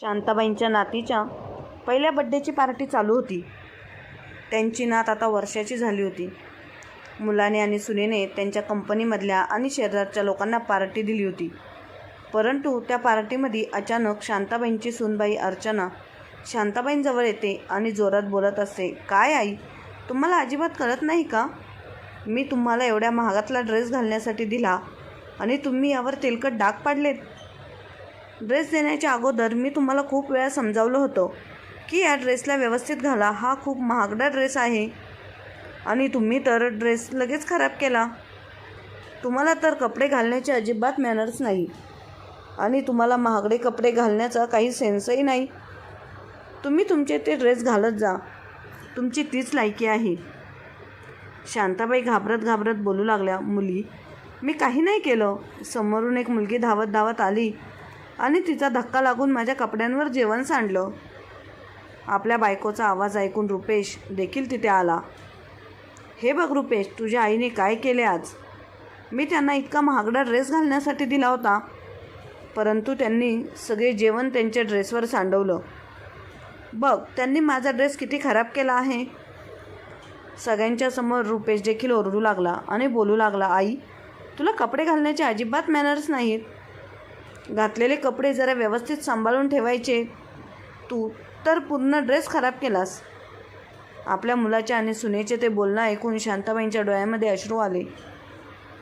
शांताबाईंच्या नातीच्या पहिल्या बड्डेची पार्टी चालू होती. त्यांची नात आता वर्षाची झाली होती. मुलाने आणि सुनेने त्यांच्या कंपनीमधल्या आणि शेजारच्या लोकांना पार्टी दिली होती. परंतु त्या पार्टीमध्ये अचानक शांताबाईंची सूनबाई अर्चना शांताबाईंजवळ येते आणि जोरात बोलत असते काय आई तुम्हाला अजिबात कळत नाही का? मी तुम्हाला एवढ्या महागातला ड्रेस घालण्यासाठी दिला आणि तुम्ही यावर तेलकट डाग पाडलेत. ड्रेस देण्याच्या अगोदर मी तुम्हाला खूप वेळा समजावलं होतं की या ड्रेसला व्यवस्थित घाला. हा खूप महागडा ड्रेस आहे. आणि तुम्ही तर ड्रेस लगेच खराब केला. तुम्हाला तर कपडे घालण्याचे अजिबात मॅनर्स नाही. आणि तुम्हाला महागडे कपडे घालण्याचा काही सेन्सही नाही. तुम्ही तुमचे ते ड्रेस घालत जा. तुमची तीच लायकी आहे. शांताबाई घाबरत घाबरत बोलू लागल्या. मुली मी काही नाही केलं. समोरून एक मुलगी धावत धावत आली. आणि तिचा धक्का लागून माझ्या कपड्यांवर जेवण सांडलं. आपल्या बायकोचा आवाज ऐकून रुपेश देखील तिथे आला. हे बघ रुपेश तुझ्या आईने काय केले आज? मी त्यांना इतका महागडा ड्रेस घालण्यासाठी दिला होता. परंतु त्यांनी सगळे जेवण त्यांच्या ड्रेसवर सांडवलं. बघ त्यांनी माझा ड्रेस किती खराब केला आहे? सगळ्यांच्या समोर रुपेश देखील ओरडू लागला आणि बोलू लागला आई तुला कपडे घालण्याचे अजिबात मॅनर्स नाहीत. घातलेले कपडे जरा व्यवस्थित सांभाळून ठेवायचे. तू तर पूर्ण ड्रेस खराब केलास. आपल्या मुलाच्या आणि सुनेचे ते बोलणं ऐकून शांताबाईंच्या डोळ्यामध्ये अश्रू आले.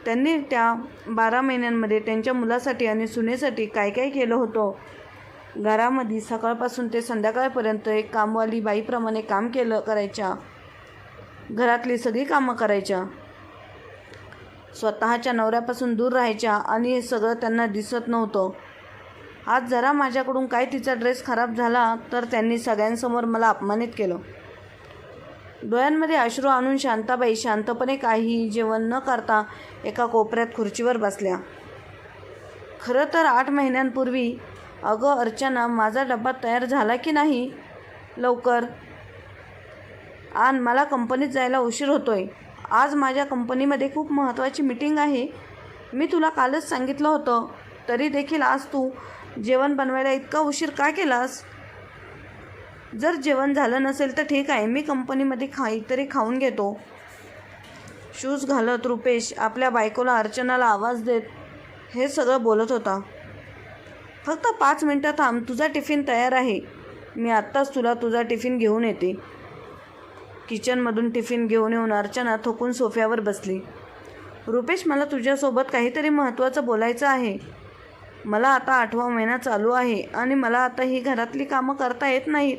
त्यांनी त्या बारा महिन्यांमध्ये त्यांच्या मुलासाठी आणि सुनेसाठी काय काय केलं होतं? घरामध्ये सकाळपासून ते संध्याकाळपर्यंत एक कामवाली बाईप्रमाणे काम केलं करायच्या. घरातली सगळी कामं करायच्या. स्वतःच्या नवऱ्यापासून दूर राहायच्या आणि हे सगळं त्यांना दिसत नव्हतं. आज जरा माझ्याकडून काय तिचा ड्रेस खराब झाला तर त्यांनी सगळ्यांसमोर मला अपमानित केलं. डोळ्यांमध्ये अश्रू आणून शांताबाई शांतपणे काही जेवण न करता एका कोपऱ्यात खुर्चीवर बसल्या. खरं तर आठ महिन्यांपूर्वी अगं अर्चना माझा डब्बा तयार झाला की नाही? लवकर. आण मला कंपनीत जायला उशीर होतोय. आज माझ्या कंपनीमध्ये खूप महत्त्वाची मीटिंग आहे. मी तुला कालच सांगितलं होतं. तरी देखील आज तू जेवण बनवायला इतका उशीर का केलास? जर जेवण झालं नसेल तर ठीक आहे. मी कंपनीमध्ये काहीतरी खाऊन घेतो. शूज घालत रुपेश आपल्या बायकोला अर्चनाला आवाज देत हे सगळं बोलत होता. फक्त पाच मिनटं थांब. तुझा टिफिन तयार आहे. मी आत्ताच तुला तुझा टिफिन घेऊन येते. किचनमधून टिफिन घेऊन येऊन अर्चना थोकून सोफ्यावर बसली. रुपेश मला तुझ्यासोबत काहीतरी महत्त्वाचं बोलायचं आहे. मला आता आठवा महिना चालू आहे आणि मला आता ही घरातली कामं करता येत नाहीत.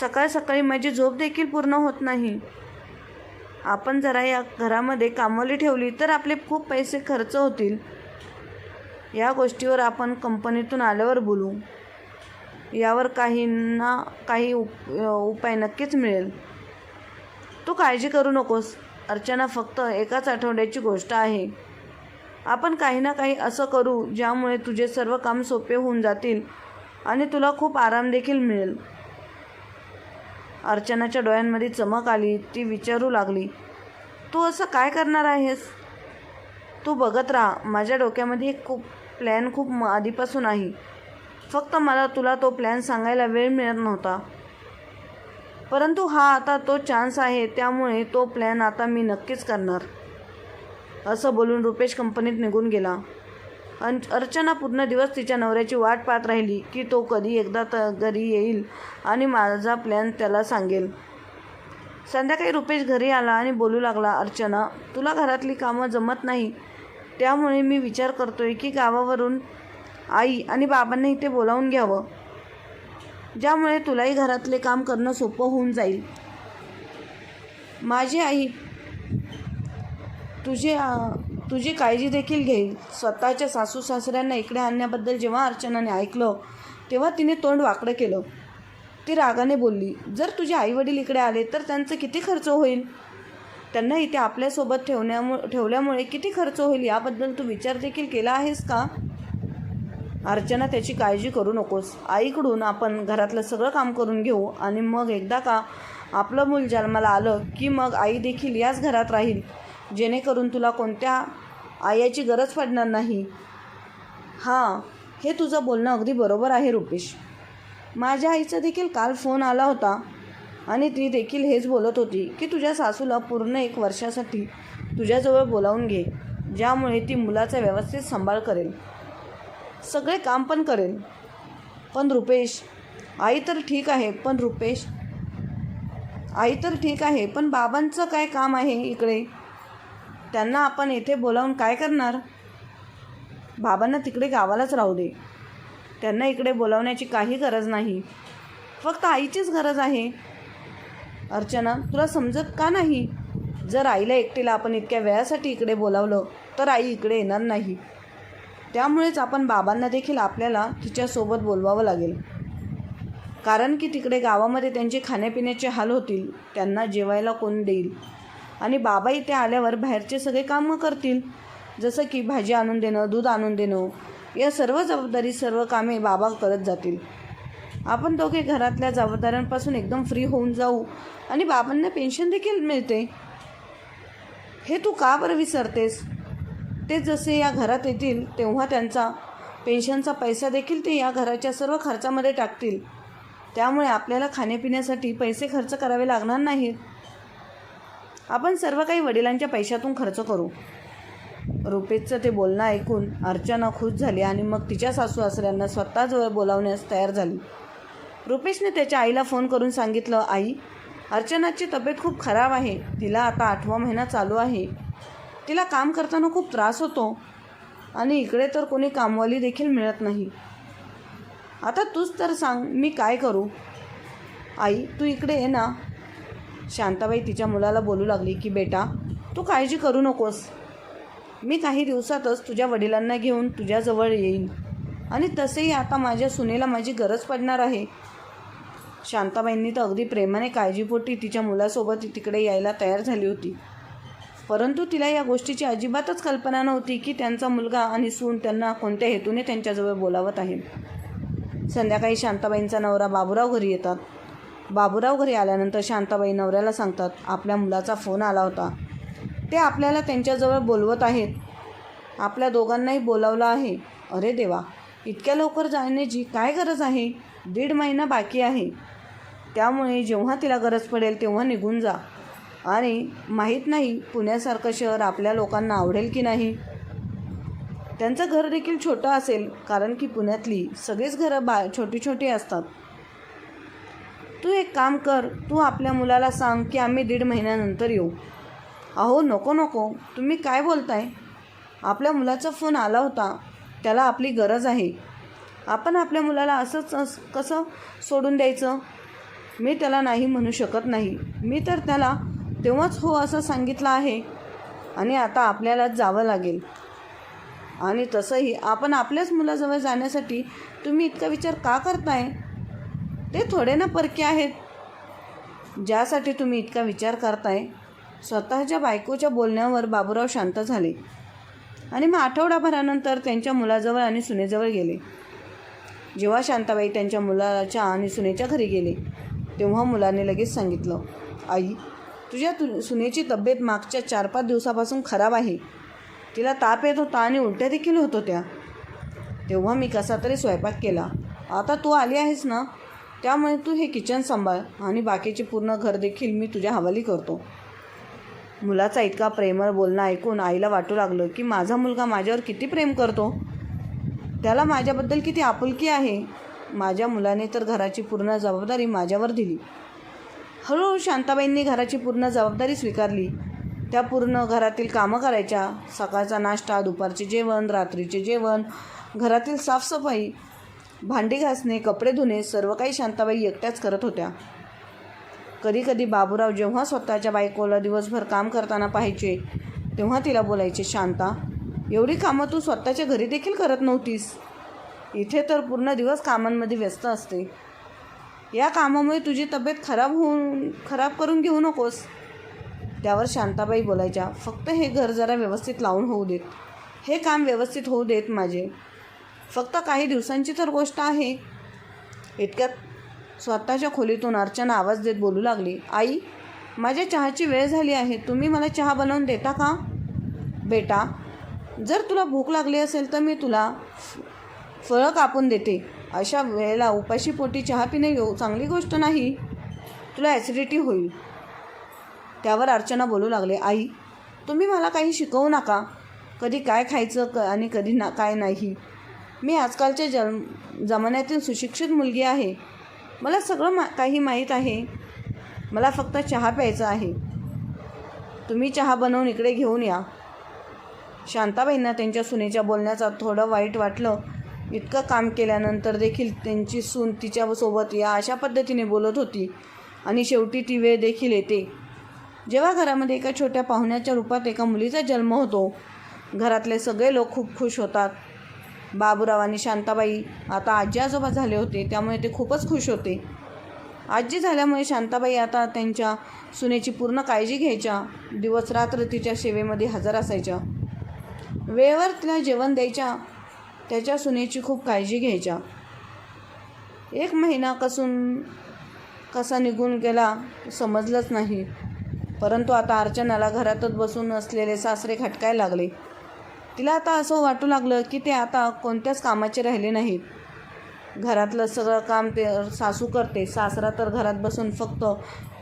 सकाळ सकाळी माझी झोप देखील पूर्ण होत नाही. आपण जरा या घरामध्ये कामवाली ठेवली तर आपले खूप पैसे खर्च होतील. या गोष्टीवर आपण कंपनीतून आल्यावर बोलू. यावर काहींना काही उप उपाय नक्कीच मिळेल. तू काळजी करू नकोस. अर्चना फक्त एकाच आठवड्याची गोष्ट आहे. आपण काही ना काही असं करू ज्यामुळे तुझे सर्व काम सोपे होऊन जातील आणि तुला खूप आराम देखील मिळेल. अर्चनाच्या डोळ्यांमध्ये चमक आली ती विचारू लागली तू असं काय करणार आहेस? तू बघत राहा माझ्या डोक्यामध्ये एक खूप प्लॅन खूप म- आधीपासून आहे. फक्त मला तुला तो प्लॅन सांगायला वेळ मिळत नव्हता. परंतु हा आता तो चान्स आहे त्यामुळे तो प्लॅन आता मी नक्कीच करणार. असं बोलून रुपेश कंपनीत निघून गेला. अन अर्चना पूर्ण दिवस तिच्या नवऱ्याची वाट पाहत राहिली की तो कधी एकदा त घरी येईल आणि माझा प्लॅन त्याला सांगेल. संध्याकाळी रुपेश घरी आला आणि बोलू लागला अर्चना तुला घरातली कामं जमत नाही. त्यामुळे मी विचार करतोय की गावावरून आई आणि बाबांना इथे बोलावून घ्यावं. ज्यामुळे तुलाही घरातले काम करणं सोपं होऊन जाईल. माझी आई तुझी तुझी काळजी देखील घेईल. स्वतःच्या सासू सासऱ्यांना इकडे आणण्याबद्दल जेव्हा अर्चनाने ऐकलं तेव्हा तिने तोंड वाकडं केलं. ती रागाने बोलली जर तुझे आईवडील इकडे आले तर त्यांचं किती खर्च होईल? त्यांना इथे आपल्यासोबत ठेवण्यामु ठेवल्यामुळे किती खर्च होईल? याबद्दल तू विचार देखील केला आहेस का? अर्चना त्याची काळजी करू नकोस. आईकडून आपण घरातलं सगळं काम करून घेऊ आणि मग एकदा का आपलं मूल जन्माला आलं की मग आई देखील याच घरात राहील. जेणेकरून तुला कोणत्या आयाची गरज पडणार नाही. हां हे तुझं बोलणं अगदी बरोबर आहे रुपेश. माझ्या आईचा देखील काल फोन आला होता आणि ती देखील हेच बोलत होती की तुझ्या सासूला पूर्ण एक वर्षासाठी तुझ्याजवळ बोलावून घे ज्यामुळे ती मुलाचा व्यवस्थित सांभाळ करेल. सगळे काम पण करेल पण रुपेश आई तर ठीक आहे पण रुपेश आई तर ठीक आहे पण बाबांचं काय काम आहे इकडे? त्यांना आपण येथे बोलावून काय करणार? बाबांना तिकडे गावालाच राहू दे. त्यांना इकडे बोलावण्याची काही गरज नाही. फक्त आईचीच गरज आहे. अर्चना तुला समजत का नाही? जर आईला एकटीला आपण इतक्या वेळासाठी इकडे बोलावलं तर आई इकडे येणार नाही. त्यामुळेच आपण बाबांना देखील आपल्याला तिच्यासोबत बोलवावं लागेल. कारण की तिकडे गावामध्ये त्यांचे खाण्यापिण्याचे हाल होतील त्यांना जेवायला कोण देईल? आणि बाबा इथे आल्यावर बाहेरचे सगळे कामं करतील. जसं की भाजी आणून देणं दूध आणून देणं या सर्व जबाबदारी सर्व कामे बाबा करत जातील. आपण दोघे घरातल्या जबाबदाऱ्यांपासून एकदम फ्री होऊन जाऊ आणि बाबांना पेन्शन देखील मिळते. हे तू का बरं विसरतेस? ते जसे या घरात येतील तेव्हा त्यांचा पेन्शनचा पैसा देखील ते या घराच्या सर्व खर्चामध्ये टाकतील. त्यामुळे आपल्याला खाण्यापिण्यासाठी पैसे खर्च करावे लागणार नाहीत. आपण सर्व काही वडिलांच्या पैशातून खर्च करू. रुपेशचं ते बोलणं ऐकून अर्चना खुश झाली आणि मग तिच्या सासू सासऱ्यांना स्वतःजवळ बोलावण्यास तयार झाली. रुपेशने त्याच्या आईला फोन करून सांगितलं आई अर्चनाची तब्येत खूप खराब आहे. तिला आता आठवा महिना चालू आहे. तिला काम करताना खूप त्रास होतो. आणि इकडे तर कोणी कामवाली देखील मिळत नाही. आता तूच तर सांग मी काय करू? आई तू इकडे ये ना. शांताबाई तिच्या मुलाला बोलू लागली की बेटा तू काळजी करू नकोस. मी काही दिवसातच तुझ्या वडिलांना घेऊन तुझ्याजवळ येईन. आणि तसेही आता माझ्या सुनेला माझी गरज पडणार आहे. शांताबाईंनी तर अगदी प्रेमाने काळजीपोटी तिच्या मुलासोबत तिकडे यायला तयार झाली होती. परंतु तिला या गोष्टीची अजिबातच कल्पना नव्हती की त्यांचा मुलगा आणि सून त्यांना कोणत्या हेतूने त्यांच्याजवळ बोलावत आहे. संध्याकाळी शांताबाईंचा नवरा बाबूराव घरी येतात. बाबूराव घरी आल्यानंतर शांताबाई नवऱ्याला सांगतात आपल्या मुलाचा फोन आला होता. ते आपल्याला त्यांच्याजवळ बोलवत आहेत. आपल्या दोघांनाही बोलावलं आहे. अरे देवा इतक्या लवकर जाण्याची काय गरज आहे? दीड महिना बाकी आहे. त्यामुळे जेव्हा तिला गरज पडेल तेव्हा निघून जा. आणि माहीत नाही पुण्यासारखं शहर आपल्या लोकांना आवडेल की नाही. त्यांचं घर देखील छोटं असेल कारण की पुण्यातली सगळीच घरं बा छोटी छोटी असतात. तू एक काम कर तू आपल्या मुलाला सांग की आम्ही दीड महिन्यानंतर येऊ. अहो नको नको. तुम्ही काय बोलताय? आपल्या मुलाचा फोन आला होता. त्याला आपली गरज आहे. आपण आपल्या मुलाला असंच कसं सोडून द्यायचं? मी त्याला नाही म्हणू शकत नाही. मी तर त्याला तेव्हाच हो असं सांगितलं आहे. आणि आता आपल्यालाच जावं लागेल. आणि तसंही आपण आपल्याच मुलाजवळ जाण्यासाठी तुम्ही इतका विचार का करताय? ते थोडे ना परके आहेत. ज्यासाठी तुम्ही इतका विचार करताय. स्वतःच्या बायकोच्या बोलण्यावर बाबूराव शांत झाले. आणि मग आठवडाभरानंतर त्यांच्या मुलाजवळ आणि सुनेजवळ गेले. जेव्हा शांताबाई त्यांच्या मुलाच्या आणि सुनेच्या घरी गेले तेव्हा मुलाने लगेच सांगितलं आई तुझ्या तु सुनेची तब्येत मागच्या चार पाच दिवसापासून खराब आहे. तिला ताप येत होता आणि उलट्या देखील होत होत्या तेव्हा मी कसा तरी स्वयंपाक केला. आता तू आली आहेस ना? त्यामुळे तू हे किचन सांभाळ आणि बाकीचे पूर्ण घर देखील मी तुझ्या हवाली करतो. मुलाचा इतका प्रेमळ बोलणं ऐकून आईला वाटू लागलं की माझा मुलगा माझ्यावर किती प्रेम करतो? त्याला माझ्याबद्दल किती आपुलकी आहे? माझ्या मुलाने तर घराची पूर्ण जबाबदारी माझ्यावर दिली. हळूहळू शांताबाईंनी घराची पूर्ण जबाबदारी स्वीकारली. त्या पूर्ण घरातील कामं करायच्या. सकाळचा नाश्ता दुपारचे जेवण रात्रीचे जेवण घरातील साफसफाई भांडी घासणे कपडे धुणे सर्व काही शांताबाई एकट्याच करत होत्या. कधीकधी बाबूराव जेव्हा स्वतःच्या बायकोला दिवसभर काम करताना पाहायचे तेव्हा तिला बोलायचे शांता एवढी कामं तू स्वतःच्या घरी देखील करत नव्हतीस. इथे तर पूर्ण दिवस कामांमध्ये व्यस्त असते. या कामामुळे तुझी तब्येत खराब होऊन खराब करून घेऊ नकोस. त्यावर शांताबाई बोलायच्या फक्त हे घर जरा व्यवस्थित लावून होऊ देत. हे काम व्यवस्थित होऊ देत माझे. फक्त काही दिवसांची तर गोष्ट आहे. इतक्यात स्वतःच्या खोलीतून अर्चना आवाज देत बोलू लागली आई माझ्या चहाची वेळ झाली आहे. तुम्ही मला चहा बनवून देता का? बेटा जर तुला भूक लागली असेल तर मी तुला फळं कापून देते. अशा वेळेला उपाशी पोटी चहा पिणे येऊ चांगली गोष्ट नाही. तुला ॲसिडिटी होईल. त्यावर अर्चना बोलू लागले आई तुम्ही मला काही शिकवू नका. कधी काय खायचं क आणि कधी ना काय नाही. मी आजकालच्या जन्म जमान्यातील सुशिक्षित मुलगी आहे. मला सगळं मा काही माहीत आहे. मला फक्त चहा प्यायचा आहे. तुम्ही चहा बनवून इकडे घेऊन या. शांताबाईंना त्यांच्या सुनेच्या बोलण्याचा थोडं वाईट वाटलं. इतकं काम केल्यानंतर देखील त्यांची सून तिच्यासोबत या अशा पद्धतीने बोलत होती. आणि शेवटी ती वेळ देखील येते. जेव्हा घरामध्ये एका छोट्या पाहुण्याच्या रूपात एका मुलीचा जन्म होतो घरातले सगळे लोक खूप खुश होतात. बाबूराव आणि शांताबाई आता आजी आजोबा झाले होते त्यामुळे ते खूपच खुश होते. आजी झाल्यामुळे शांताबाई आता त्यांच्या सुनेची पूर्ण काळजी घ्यायच्या दिवस रात्र तिच्या सेवेमध्ये हजर असायच्या. वेळेवर तिला जेवण द्यायच्या त्याच्या सुनेची खूप काळजी घ्यायच्या. एक महिना कसून कसा निघून गेला समजलंच नाही. परंतु आता अर्चनाला घरातच बसून असलेले सासरे खटकायला लागले. तिला आता असं वाटू लागलं की ते आता कोणत्याच कामाचे राहिले नाहीत. घरातलं सगळं काम ते सासू करते. सासरा तर घरात बसून फक्त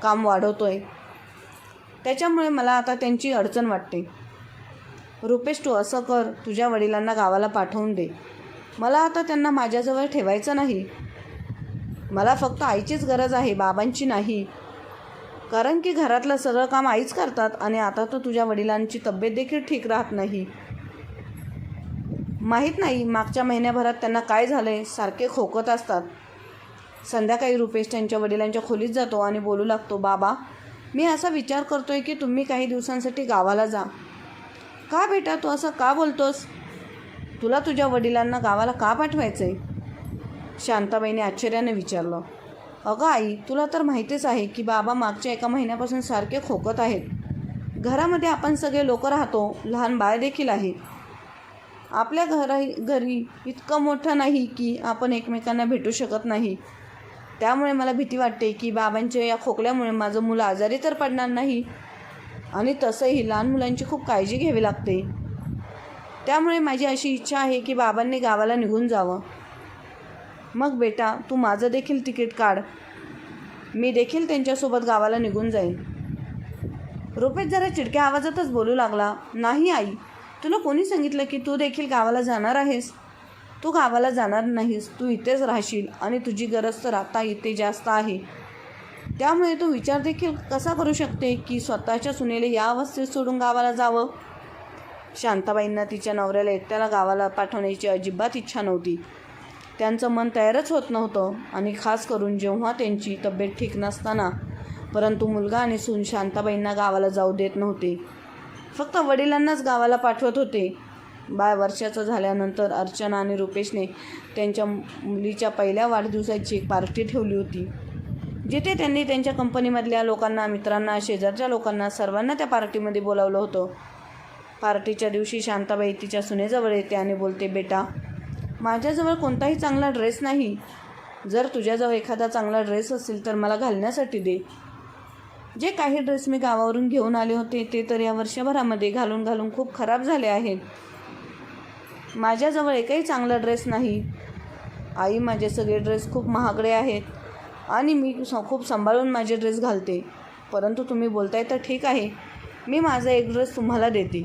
काम वाढवतोय. त्याच्यामुळे मला आता त्यांची अडचण वाटते. रुपेश तू असं कर तुझ्या वडिलांना गावाला पाठवून दे. मला आता त्यांना माझ्याजवळ ठेवायचं नाही. मला फक्त आईचीच गरज आहे बाबांची नाही. कारण की घरातलं सगळं काम आईच करतात आणि आता तर तुझ्या वडिलांची तब्येत देखील ठीक राहत नाही. माहीत नाही मागच्या महिन्याभरात त्यांना काय झालं आहे सारखे खोकत असतात. संध्याकाळी रुपेश त्यांच्या वडिलांच्या खोलीत जातो आणि बोलू लागतो बाबा मी असा विचार करतोय की तुम्ही काही दिवसांसाठी गावाला जा. का बेटा तू असं का बोलतोस? तुला तुझ्या वडिलांना गावाला का पाठवायचं आहे शांताबाईने आश्चर्याने विचारलं. अगं आई तुला तर माहितीच आहे की बाबा मागच्या एका महिन्यापासून सारखे खोकत आहेत. घरामध्ये आपण सगळे लोक राहतो लहान बाळ देखील आहे. आपल्या घरा घरी इतकं मोठं नाही की आपण एकमेकांना भेटू शकत नाही. त्यामुळे मला भीती वाटते की बाबांच्या या खोकल्यामुळे माझं मुलं आजारी तर पडणार नाही आणि तसंही लहान मुलांची खूप काळजी घ्यावी लागते. त्यामुळे माझी अशी इच्छा आहे की बाबांनी गावाला निघून जावं. मग बेटा तू माझं देखील तिकीट काढ. मी देखील त्यांच्यासोबत गावाला निघून जाईन. रुपेश जरा चिडक्या आवाजातच बोलू लागला. नाही आई. तुला कोणी सांगितलं की तू देखील गावाला जाणार आहेस? तू गावाला जाणार नाहीस. तू इथेच राहशील आणि तुझी गरज तर आता इथे जास्त आहे. त्यामुळे तो विचार देखील कसा करू शकते की स्वतःच्या सुनेला या अवस्थेत सोडून गावाला जावं? शांताबाईंना तिच्या नवऱ्याला एकट्याला गावाला पाठवण्याची अजिबात इच्छा नव्हती. त्यांचं मन तयारच होत नव्हतं आणि खास करून जेव्हा त्यांची तब्येत ठीक नसताना परंतु मुलगा आणि सून शांताबाईंना गावाला जाऊ देत नव्हते. फक्त वडिलांनाच गावाला पाठवत होते. बाय वर्षाचं झाल्यानंतर अर्चना आणि रुपेशने त्यांच्या मुलीच्या पहिल्या वाढदिवसाची एक पार्टी ठेवली होती. जिथे त्यांनी त्यांच्या कंपनीमधल्या लोकांना मित्रांना शेजारच्या लोकांना सर्वांना त्या पार्टीमध्ये बोलावलं होतं. पार्टीच्या दिवशी शांताबाई तिच्या सुनेजवळ येते आणि बोलते बेटा माझ्याजवळ कोणताही चांगला ड्रेस नाही. जर तुझ्याजवळ एखादा चांगला ड्रेस असेल तर मला घालण्यासाठी दे. जे काही ड्रेस मी गावावरून घेऊन आले होते ते तर या वर्षभरामध्ये घालून घालून खूप खराब झाले आहेत. माझ्याजवळ एकही चांगला ड्रेस नाही. आई माझे सगळे ड्रेस खूप महागडे आहेत. आणि मी स खूप सांभाळून माझे ड्रेस घालते. परंतु तुम्ही बोलताय तर ठीक आहे. मी माझा एक ड्रेस तुम्हाला देते.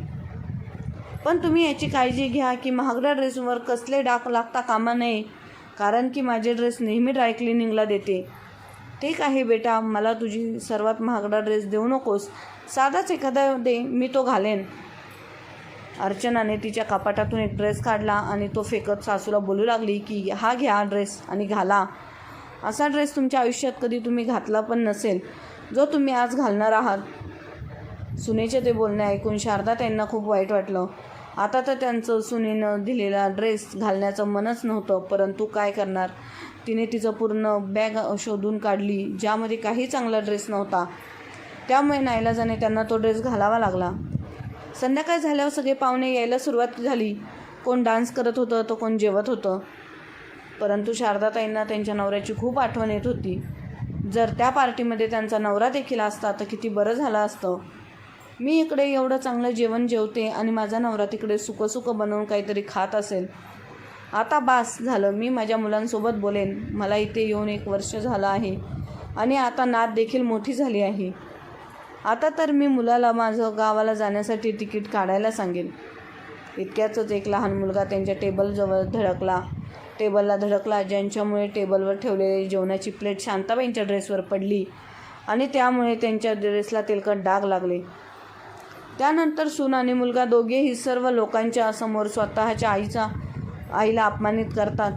पण तुम्ही याची काळजी घ्या की महागड्या ड्रेसवर कसले डाग लागता कामा नये. कारण की माझे ड्रेस नेहमी ड्राय क्लिनिंगला देते. ठीक आहे बेटा मला तुझी सर्वात महागडा ड्रेस देऊ नकोस. साधाच एखादा दे मी तो घालेन. अर्चनाने तिच्या कपाटातून एक ड्रेस काढला आणि तो फेकत सासूला बोलू लागली की हा घ्या ड्रेस आणि घाला. असा ड्रेस तुमच्या आयुष्यात कधी तुम्ही घातला पण नसेल जो तुम्ही आज घालणार आहात. सुनेचे ते बोलणे ऐकून शारदा त्यांना खूप वाईट वाटलं. आता तर त्यांचं सुनेनं दिलेला ड्रेस घालण्याचं मनच नव्हतं परंतु काय करणार? तिने तिचं पूर्ण बॅग शोधून काढली ज्यामध्ये काही चांगला ड्रेस नव्हता. त्यामुळे नाईलाजाने त्यांना तो ड्रेस घालावा लागला. संध्याकाळ झाल्यावर सगळे पाहुणे यायला सुरुवात झाली. कोण डान्स करत होतं तर कोण जेवत होतं. परंतु शारदाताईंना त्यांच्या नवऱ्याची खूप आठवण येत होती. जर त्या पार्टीमध्ये त्यांचा नवरा देखील असता तर किती बरं झालं असतं. मी इकडे एवढं चांगलं जेवण जेवते आणि माझा नवरा तिकडे सुखसुखं बनवून काहीतरी खात असेल. आता बास झालं. मी माझ्या मुलांसोबत बोलेन. मला इथे येऊन एक वर्ष झालं आहे आणि आता नात देखील मोठी झाली आहे. आता तर मी मुलाला माझं गावाला जाण्यासाठी तिकीट काढायला सांगेन. इतक्यातच एक लहान मुलगा त्यांच्या टेबलजवळ धडकला. टेबलला धडकला ज्यांच्यामुळे टेबलवर ठेवलेली जेवणाची प्लेट शांताबाईंच्या ड्रेसवर पडली आणि त्यामुळे त्यांच्या ड्रेसला तेलकट डाग लागले. त्यानंतर सून आणि मुलगा दोघेही सर्व लोकांच्या समोर स्वतःच्या आईचा आईला अपमानित करतात.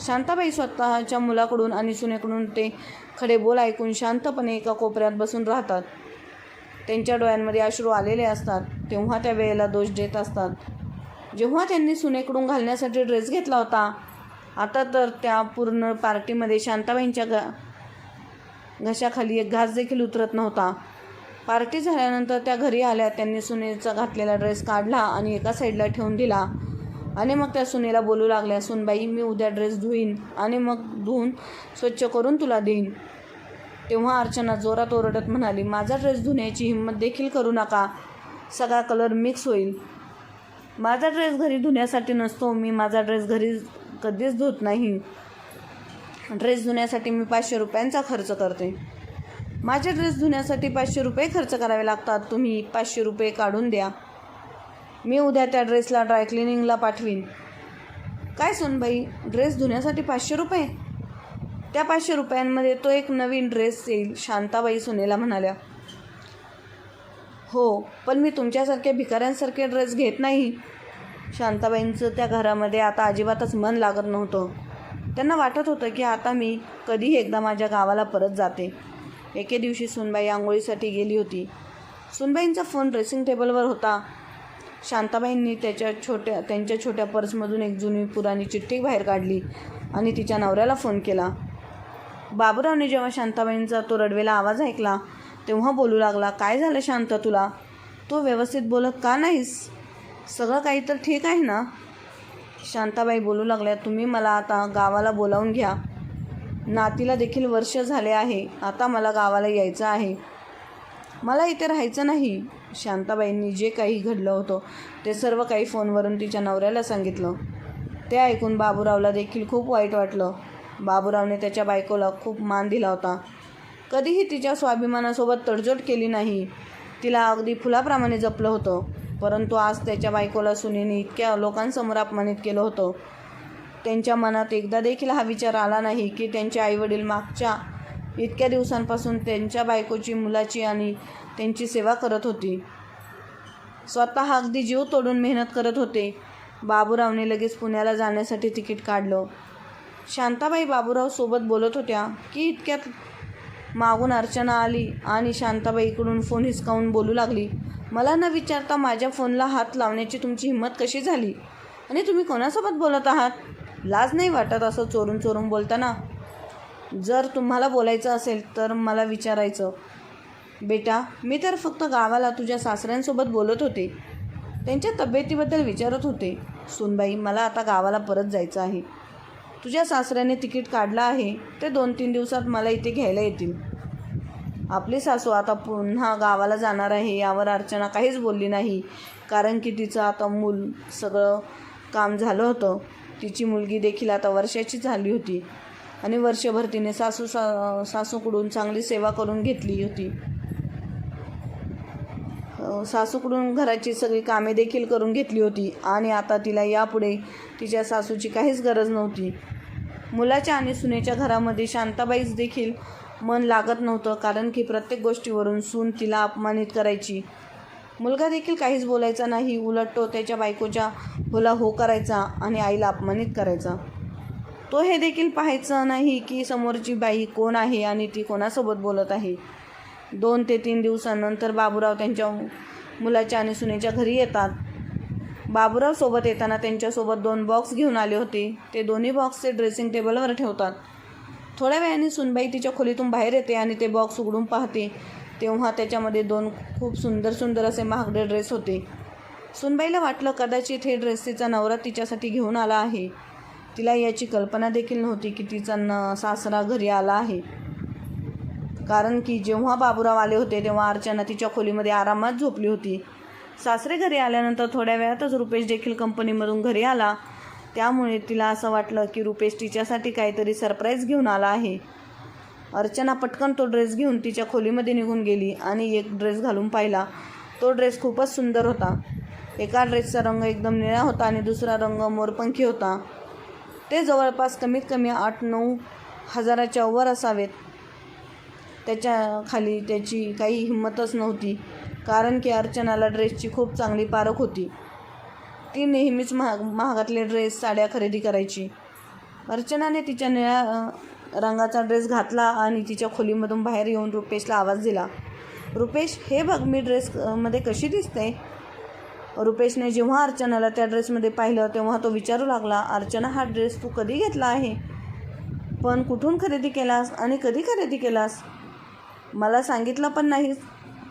शांताबाई स्वतःच्या मुलाकडून आणि सुनेकडून ते खडे बोल ऐकून शांतपणे एका कोपऱ्यात बसून राहतात. त्यांच्या डोळ्यांमध्ये अश्रू आलेले असतात. तेव्हा त्या वेळेला दोष देत असतात. जेव्हा त्यांनी सुनेकडून घालण्यासाठी ड्रेस घेतला होता आता तर त्या पूर्ण पार्टीमध्ये शांताबाईंच्या ग घशाखाली एक घास देखील उतरत नव्हता. पार्टी झाल्यानंतर त्या घरी आल्या त्यांनी सुनेचा घातलेला ड्रेस काढला आणि एका साईडला ठेवून दिला. आणि मग त्या सुनेला बोलू लागल्या सुनबाई मी उद्या ड्रेस धुईन आणि मग धुवून स्वच्छ करून तुला देईन. तेव्हा अर्चना जोरात ओरडत म्हणाली माझा ड्रेस धुण्याची हिंमत देखील करू नका. सगळा कलर मिक्स होईल. माझा ड्रेस घरी धुण्यासाठी नसतो मी माझा ड्रेस घरी कधीच धुत नाही. ड्रेस धुण्यासाठी मी पाचशे रुपयांचा खर्च करते. माझे ड्रेस धुण्यासाठी पाचशे रुपये खर्च करावे लागतात. तुम्ही पाचशे रुपये काढून द्या. मी उद्या त्या ड्रेसला ड्रायक्लिनिंगला पाठवीन. काय सोनबाई? ड्रेस धुण्यासाठी पाचशे रुपये? त्या पाचशे रुपयांमध्ये तो एक नवीन ड्रेस येईल शांताबाई सुनेला म्हणाल्या. हो पण मी तुमच्यासारख्या भिकाऱ्यांसारखे ड्रेस घेत नाही. शांताबाईंचं त्या घरामध्ये आता अजिबातच मन लागत नव्हतं. त्यांना वाटत होतं की आता मी कधीही एकदा माझ्या गावाला परत जाते. एके दिवशी सुनबाई आंघोळीसाठी गेली होती. सुनबाईंचा फोन ड्रेसिंग टेबलवर होता. शांताबाईंनी त्याच्या छोट्या त्यांच्या छोट्या पर्समधून एक जुनी पुराणी चिठ्ठी बाहेर काढली आणि तिच्या नवऱ्याला फोन केला. बाबूरावने जेव्हा शांताबाईंचा तो रडवेला आवाज ऐकला तेव्हा बोलू लागला काय झालं शांत तुला? तो व्यवस्थित बोलत का नाहीस? सगळं काही तर ठीक आहे ना? शांताबाई बोलू लागल्या तुम्ही मला आता गावाला बोलावून घ्या. नातीला देखील वर्ष झाले आहे. आता मला गावाला यायचं आहे. मला इथे राहायचं नाही. शांताबाईंनी जे काही घडलं होतं ते सर्व काही फोनवरून तिच्या नवऱ्याला सांगितलं. ते ऐकून बाबूरावला देखील खूप वाईट वाटलं. बाबूरावने त्याच्या बायकोला खूप मान दिला होता. कधीही तिच्या स्वाभिमानासोबत तडजोड केली नाही. तिला अगदी फुलाप्रमाणे जपलं होतं. परंतु आज त्याच्या बायकोला सुनेने इतक्या लोकांसमोर अपमानित केलं होतं. त्यांच्या मनात एकदा देखील हा विचार आला नाही की त्यांचे आईवडील मागच्या इतक्या दिवसांपासून त्यांच्या बायकोची मुलाची आणि त्यांची सेवा करत होती. स्वतः अगदी जीव तोडून मेहनत करत होते. बाबूरावने लगेच पुण्याला जाण्यासाठी तिकीट काढलं. शांताबाई बाबूराव सोबत बोलत होत्या की इतक्यात मागून अर्चना आली आणि शांताबाईकडून फोन हिसकावून बोलू लागली. मला न विचारता माझ्या फोनला हात लावण्याची तुमची हिंमत कशी झाली? आणि तुम्ही कोणासोबत बोलत आहात? लाज नाही वाटत असं चोरून चोरून बोलताना. जर तुम्हाला बोलायचं असेल तर मला विचारायचं. बेटा मी तर फक्त गावाला तुझ्या सासऱ्यांसोबत बोलत होते. त्यांच्या तब्येतीबद्दल विचारत होते. सुनबाई मला आता गावाला परत जायचं आहे. तुझ्या सासऱ्याने तिकीट काढलं आहे. ते दोन तीन दिवसात मला इथे घ्यायला येतील. आपली सासू आता पुन्हा गावाला जाणार आहे यावर अर्चना काहीच बोलली नाही. कारण की तिचं आता मूल सगळं काम झालं होतं. तिची मुलगी देखील आता वर्षाची झाली होती. आणि वर्षभर तिने सासू सा सासूकडून चांगली सेवा करून घेतली होती. सासूकडून घराची सगळी कामे देखील करून घेतली होती. आणि आता तिला यापुढे तिच्या सासूची काहीच गरज नव्हती. मुलाच्या आणि सुनेच्या घरामध्ये शांताबाईच देखील मन लागत नव्हतं कारण की प्रत्येक गोष्टीवरून सून तिला अपमानित करायची. मुलगा देखील काहीच बोलायचा नाही उलट तो त्याच्या बायकोच्या होला हो करायचा आणि आईला अपमानित करायचा. तो हे देखील पाहायचं नाही की समोरची बाई कोण आहे आणि ती कोणासोबत बोलत आहे. दोन ते तीन दिवसानंतर बाबूराव त्यांच्या मुलाच्या आणि सुनेच्या घरी येतात. बाबूराव सोबत येताना त्यांच्यासोबत दोन बॉक्स घेऊन आले होते. ते दोन्ही बॉक्सचे ड्रेसिंग टेबलवर ठेवतात. थोड्या वेळाने सुनबाई तिच्या खोलीतून बाहेर येते आणि ते बॉक्स उघडून पाहते. तेव्हा त्याच्यामध्ये दोन खूप सुंदर सुंदर असे महागडे ड्रेस होते. सुनबाईला वाटलं कदाचित हे ड्रेस तिचा नवरा तिच्यासाठी घेऊन आला आहे. तिला याची कल्पना देखील नव्हती की तिचा न सासरा घरी आला आहे. कारण की जेव्हा बाबूराव आले होते तेव्हा अर्चना तिच्या खोलीमध्ये आरामात झोपली होती. सासरे घरी आल्यानंतर थोड्या वेळातच रुपेश देखील कंपनीमधून घरी आला. त्यामुळे तिला असं वाटलं की रुपेश तिच्यासाठी काहीतरी सरप्राईज घेऊन आला आहे. अर्चना पटकन तो ड्रेस घेऊन तिच्या खोलीमध्ये निघून गेली आणि एक ड्रेस घालून पाहिला. तो ड्रेस खूपच सुंदर होता. एका ड्रेसचा रंग एकदम निळा होता आणि दुसरा रंग मोरपंखी होता. ते जवळपास कमीत कमी आठ नऊ हजाराच्या वर असावेत. त्याच्याखाली त्याची काही हिंमतच नव्हती कारण की अर्चनाला ड्रेसची खूप चांगली पारख होती. ती नेहमीच महाग महागातले ड्रेस साड्या खरेदी करायची. अर्चनाने तिच्या निळ्या रंगाचा ड्रेस घातला आणि तिच्या खोलीमधून बाहेर येऊन रुपेशला आवाज दिला. रुपेश हे बघ मी ड्रेस मध्ये कशी दिसते? रुपेशने जेव्हा अर्चनाला त्या ड्रेसमध्ये पाहिलं तेव्हा तो विचारू लागला अर्चना हा ड्रेस तू कधी घेतला आहे? पण कुठून खरेदी केलास आणि कधी खरेदी केलास? मला सांगितलं पण नाहीस.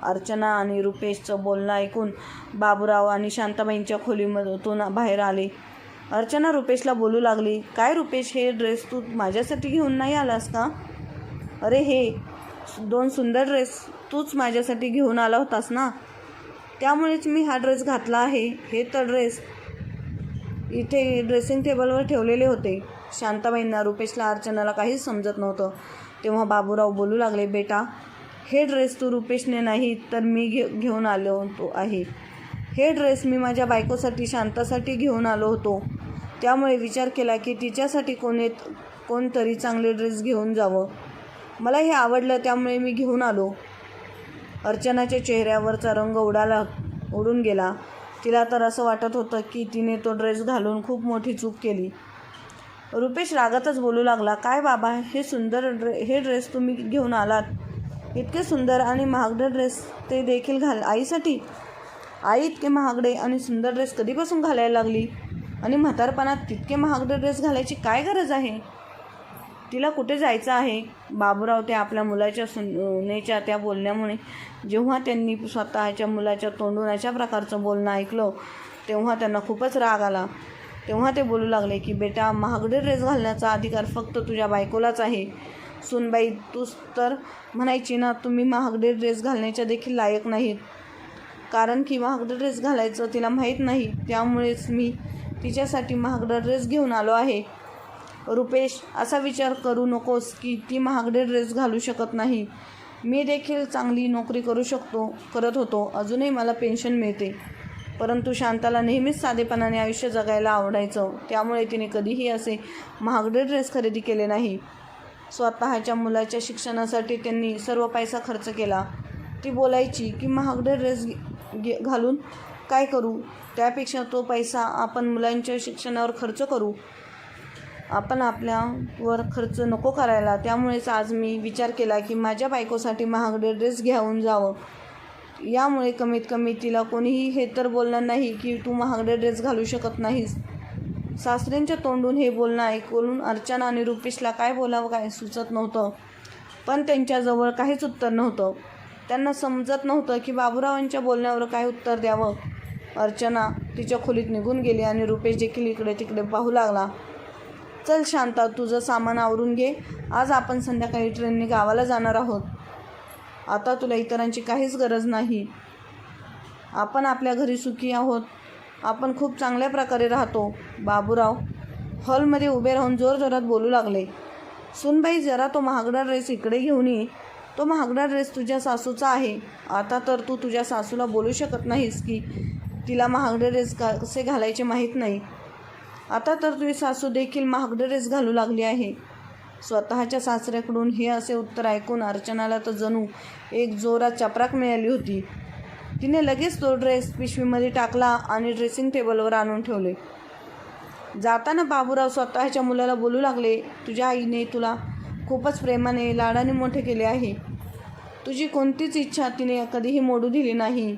अर्चना आणि रुपेशचं बोलणं ऐकून बाबूराव आणि शांताबाईंच्या खोलीमधून बाहेर आले. अर्चना रुपेशला बोलू लागली काय रुपेश हे ड्रेस तू माझ्यासाठी घेऊन नाही आलास का? अरे हे दोन सुंदर ड्रेस तूच माझ्यासाठी घेऊन आला होतास ना? त्यामुळेच मी हा ड्रेस घातला आहे. हे तर ड्रेस इथे ड्रेसिंग टेबलवर ठेवलेले होते. शांताबाईंना रुपेशला अर्चनाला काहीच समजत नव्हतं. तेव्हा बाबूराव बोलू लागले बेटा हे ड्रेस तू रुपेशने नाही तर मी घे घेऊन आलो होतो आहे. हे ड्रेस मी माझ्या बायकोसाठी शांतासाठी घेऊन आलो होतो. त्यामुळे विचार केला की तिच्यासाठी कोणी कोणतरी चांगले ड्रेस घेऊन जावं. मला हे आवडलं त्यामुळे मी घेऊन आलो. अर्चनाच्या चेहऱ्यावरचा रंग उडाला उडून गेला. तिला तर असं वाटत होतं की तिने तो ड्रेस घालून खूप मोठी चूक केली. रुपेश रागातच बोलू लागला काय बाबा हे सुंदर ड्रे हे ड्रेस तुम्ही घेऊन आलात. इतके सुंदर आणि महागडे ड्रेस ते देखील घाल आईसाठी. आई इतके महागडे आणि सुंदर ड्रेस कधीपासून घालायला लागली? आणि म्हातारपणात तितके महागडे ड्रेस घालायची काय गरज आहे? तिला कुठे जायचं आहे? बाबूराव ते आपल्या मुलाच्या सुनेच्या त्या बोलण्यामुळे जेव्हा त्यांनी स्वतःच्या मुलाच्या तोंडून अशा प्रकारचं बोलणं ऐकलं तेव्हा त्यांना खूपच राग आला. तेव्हा ते बोलू लागले की बेटा महागडे ड्रेस घालण्याचा अधिकार फक्त तुझ्या बायकोलाच आहे. सुनबाई तूच तर म्हणायची ना तुम्ही महागडे ड्रेस घालण्याच्या देखील लायक नाहीत. कारण की महागडा ड्रेस घालायचं तिला माहीत नाही त्यामुळेच मी तिच्यासाठी महागडा ड्रेस घेऊन आलो आहे. रुपेश असा विचार करू नकोस की ती महागडे ड्रेस घालू शकत नाही. मी देखील चांगली नोकरी करू शकतो करत होतो. अजूनही मला पेन्शन मिळते. परंतु शांताला नेहमीच साधेपणाने आयुष्य जगायला आवडायचं. त्यामुळे तिने कधीही असे महागडे ड्रेस खरेदी केले नाही. स्वतःच्या मुलाच्या शिक्षणासाठी त्यांनी सर्व पैसा खर्च केला. ती बोलायची की महागडे ड्रेस घे घालून काय करू? त्यापेक्षा तो पैसा आपण मुलांच्या शिक्षणावर खर्च करू. आपण आपल्यावर खर्च नको करायला. त्यामुळेच आज मी विचार केला की माझ्या बायकोसाठी महागडे ड्रेस घेऊन जावं. यामुळे कमीत कमी तिला कोणीही हे तर बोलणार नाही की तू महागडे ड्रेस घालू शकत नाहीस. सासरींच्या तोंडून हे बोलणं ऐकून अर्चना आणि रुपेशला काय बोलावं काय सुचत नव्हतं. पण त्यांच्याजवळ काहीच उत्तर नव्हतं. त्यांना समजत नव्हतं की बाबूरावांच्या बोलण्यावर काय उत्तर द्यावं. अर्चना तिच्या खोलीत निघून गेली आणि रुपेश देखील इकडे तिकडे पाहू लागला. चल शांता तुझं सामान आवरून घे. आज आपण संध्याकाळी ट्रेनने गावाला जाणार आहोत. आता तुला इतरांची काहीच गरज नाही. आपण आपल्या घरी सुखी आहोत. आपण खूप चांगल्या प्रकारे राहतो. बाबूराव हॉलमध्ये उभे राहून जोरजोरात बोलू लागले. सुनबाई जरा तो महागडा ड्रेस इकडे घेऊन ये. तो महागडा ड्रेस तुझ्या सासूचा आहे. आता तर तू तुझ्या सासूला बोलू शकत नाहीस की तिला महागडे ड्रेस का कसे घालायचे माहीत नाही. आता तर तुझी सासू देखील महागडे ड्रेस घालू लागली आहे. स्वतःच्या सासऱ्याकडून हे असे उत्तर ऐकून अर्चनाला तर जणू एक जोरात चपराक मिळाली होती. तिने लगेच तो ड्रेस पिशवीमध्ये टाकला आणि ड्रेसिंग टेबलवर आणून ठेवले. जाताना बाबूराव स्वतःच्या मुलाला बोलू लागले तुझ्या आईने तुला खूपच प्रेमाने लाडाने मोठे केले आहे. तुझी कोणतीच इच्छा तिने कधीही मोडू दिली नाही.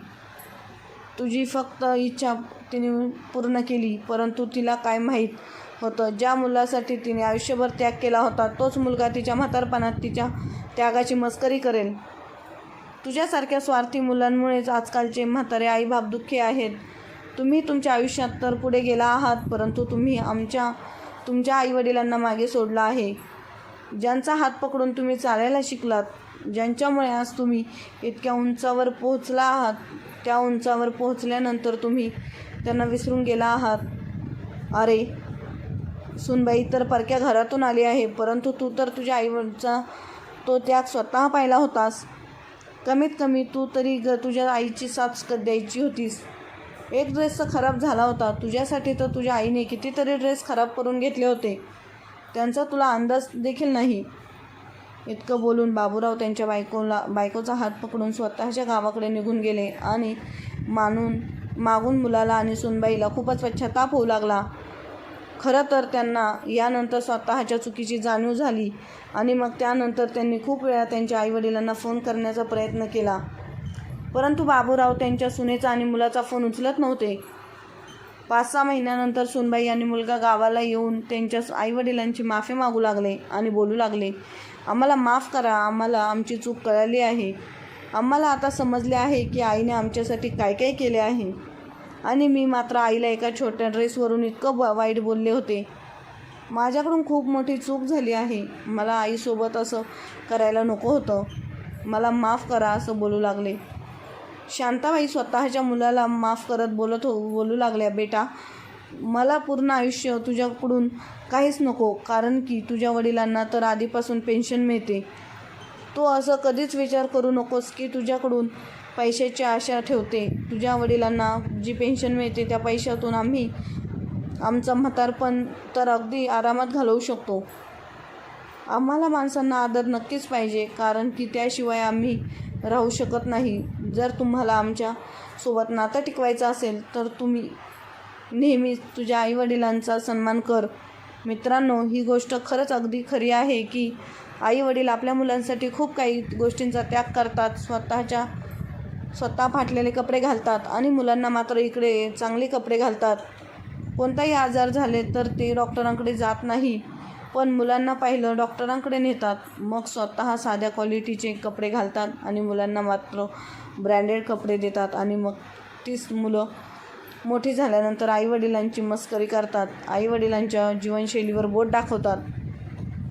तुझी फक्त इच्छा तिने पूर्ण केली परंतु तिला काय माहीत होतं? ज्या मुलासाठी तिने आयुष्यभर त्याग केला होता तोच मुलगा तिच्या म्हातारपणात तिच्या त्यागाची मस्करी करेल. तुझ्यासारख्या स्वार्थी मुलांमुळेच आजकालचे म्हातारे आईबाप दुःखी आहेत. तुम्ही तुमच्या आयुष्यात तर पुढे गेला आहात परंतु तुम्ही आमच्या तुमच्या आईवडिलांना मागे सोडलं आहे. ज्यांचा हात पकडून तुम्ही चालायला शिकलात ज्यांच्यामुळे आज तुम्ही इतक्या उंचावर पोहोचला आहात त्या उंचावर पोहोचल्यानंतर तुम्ही त्यांना विसरून गेला आहात. अरे सुनबाई तर परक्या घरातून आली आहे परंतु तू तर तुझ्या आईवडचा तो त्याग स्वतः पाहिला होतास. कमीत कमी तू तरी ग तुझ्या आईची साथ क- द्यायची होतीस. एक ड्रेस तर खराब झाला होता. तुझ्यासाठी तर तुझ्या आईने कितीतरी ड्रेस खराब करून घेतले होते. त्यांचा तुला अंदाज देखील नाही. इतकं बोलून बाबूराव त्यांच्या बायकोला बायकोचा हात पकडून स्वतःच्या गावाकडे निघून गेले आणि मानून मागून मुलाला आणि सुनबाईला खूपच पश्चाताप होऊ लागला. खरं तर त्यांना यानंतर स्वतःच्या चुकीची जाणीव झाली आणि मग त्यानंतर त्यांनी खूप वेळा त्यांच्या आईवडिलांना फोन करण्याचा प्रयत्न केला. परंतु बाबूराव त्यांच्या सुनेचा आणि मुलाचा फोन उचलत नव्हते. पाच सहा महिन्यानंतर सुनबाई आणि मुलगा गावाला येऊन त्यांच्या आईवडिलांची माफी मागू लागले आणि बोलू लागले आम्हाला माफ करा आम्हाला आमची चूक कळाली आहे. आम्हाला आता समजले आहे की आईने आमच्यासाठी काय काय केले आहे. आणि मी मात्र आईला एका छोट्या ड्रेसवरून इतकं ब- वाईट बोलले होते. माझ्याकडून खूप मोठी चूक झाली आहे. मला आईसोबत असं करायला नको होतं. मला माफ करा असं बोलू लागले. शांताबाई स्वतःच्या मुलाला माफ करत बोलत हो बोलू लागल्या बेटा मला पूर्ण आयुष्य तुझ्याकडून काहीच नको कारण की तुझ्या वडिलांना तर आधीपासून पेन्शन मिळते. तू असं कधीच विचार करू नकोस की तुझ्याकडून पैशाची आशा ठेवते. तुझ्या वडिलांना जी पेन्शन मिळते त्या पैशातून आम्ही आमचं म्हातारपण तर अगदी आरामात घालवू शकतो. आम्हाला माणसांना आदर नक्कीच पाहिजे कारण की त्याशिवाय आम्ही राहू शकत नाही. जर तुम्हाला आमच्यासोबत नातं टिकवायचं असेल तर तुम्ही नेहमीच तुझ्या आईवडिलांचा सन्मान कर. मित्रांनो ही गोष्ट खरंच अगदी खरी आहे की आईवडील आपल्या मुलांसाठी खूप काही गोष्टींचा त्याग करतात. स्वतःच्या स्वतः फाटलेले कपडे घालतात आणि मुलांना मात्र इकडे चांगले कपडे घालतात. कोणताही आजार झाले तर ते डॉक्टरांकडे जात नाही. पण मुलांना पाहिलं डॉक्टरांकडे नेतात. मग स्वतः साध्या क्वालिटीचे कपडे घालतात आणि मुलांना मात्र ब्रँडेड कपडे देतात. आणि मग तीच मुलं मोठी झाल्यानंतर आईवडिलांची मस्करी करतात. आईवडिलांच्या जीवनशैलीवर बोट दाखवतात.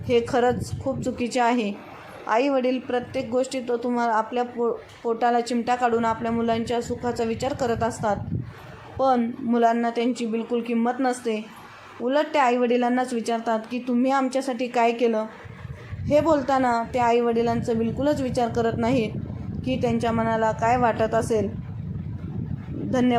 हे खरंच खूप चुकीचे आहे. आई वडील प्रत्येक गोष्टीत तुम्हाला आपल्या पो पोटाला चिमटा काढून आपल्या मुलांच्या सुखाचा विचार करत असतात. पण मुलांना त्यांची बिलकुल किंमत नसते. उलट ते आईवडिलांनाच विचारतात की तुम्ही आमच्यासाठी काय केलं? हे बोलताना ते आईवडिलांचं बिलकुलच विचार करत नाहीत की त्यांच्या मनाला काय वाटत असेल. धन्यवाद.